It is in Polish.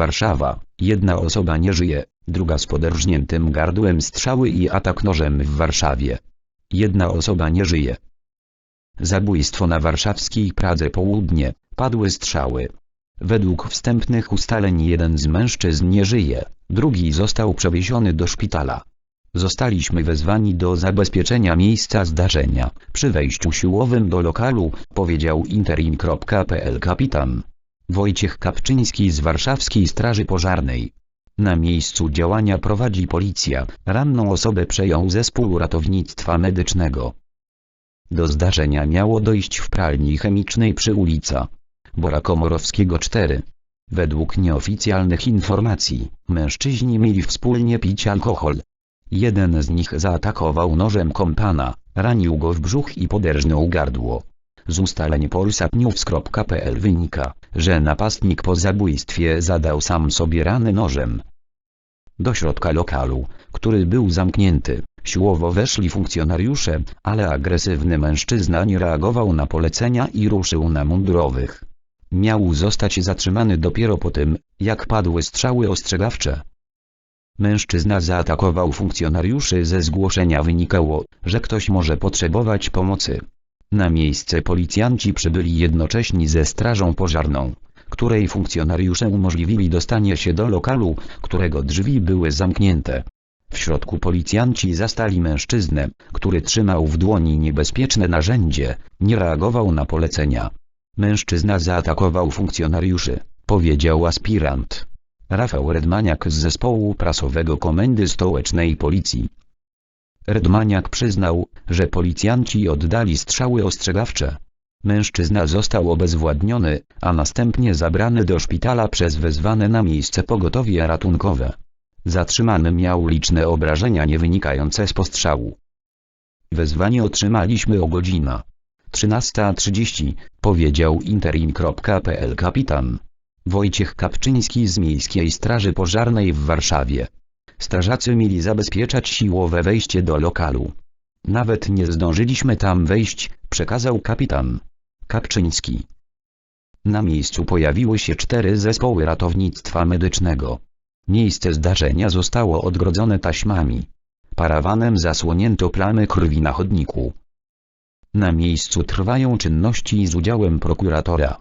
Warszawa, jedna osoba nie żyje, druga z poderżniętym gardłem strzały i atak nożem w Warszawie. Jedna osoba nie żyje. Zabójstwo na warszawskiej Pradze Południe, padły strzały. Według wstępnych ustaleń jeden z mężczyzn nie żyje, drugi został przewieziony do szpitala. Zostaliśmy wezwani do zabezpieczenia miejsca zdarzenia, przy wejściu siłowym do lokalu, powiedział interim.pl kapitan. Wojciech Kapczyński z warszawskiej Straży Pożarnej. Na miejscu działania prowadzi policja, ranną osobę przejął zespół ratownictwa medycznego. Do zdarzenia miało dojść w pralni chemicznej przy ulica Bora Komorowskiego 4. Według nieoficjalnych informacji, mężczyźni mieli wspólnie pić alkohol. Jeden z nich zaatakował nożem kompana, ranił go w brzuch i poderżnął gardło. Z ustaleń polsatnews.pl wynika, że napastnik po zabójstwie zadał sam sobie rany nożem. Do środka lokalu, który był zamknięty, siłowo weszli funkcjonariusze, ale agresywny mężczyzna nie reagował na polecenia i ruszył na mundurowych. Miał zostać zatrzymany dopiero po tym, jak padły strzały ostrzegawcze. Mężczyzna zaatakował funkcjonariuszy ze zgłoszenia wynikało, że ktoś może potrzebować pomocy. Na miejsce policjanci przybyli jednocześnie ze strażą pożarną, której funkcjonariusze umożliwili dostanie się do lokalu, którego drzwi były zamknięte. W środku policjanci zastali mężczyznę, który trzymał w dłoni niebezpieczne narzędzie, nie reagował na polecenia. Mężczyzna zaatakował funkcjonariuszy, powiedział aspirant. Rafał Redmaniak z zespołu prasowego Komendy Stołecznej Policji. Redmaniak przyznał, że policjanci oddali strzały ostrzegawcze. Mężczyzna został obezwładniony, a następnie zabrany do szpitala przez wezwane na miejsce pogotowie ratunkowe. Zatrzymany miał liczne obrażenia nie wynikające z postrzału. Wezwanie otrzymaliśmy o godzina 13.30, powiedział interim.pl kapitan. Wojciech Kapczyński z Miejskiej Straży Pożarnej w Warszawie. Strażacy mieli zabezpieczać siłowe wejście do lokalu. Nawet nie zdążyliśmy tam wejść, przekazał kapitan. Kapczyński. Na miejscu pojawiły się cztery zespoły ratownictwa medycznego. Miejsce zdarzenia zostało odgrodzone taśmami. Parawanem zasłonięto plamy krwi na chodniku. Na miejscu trwają czynności z udziałem prokuratora.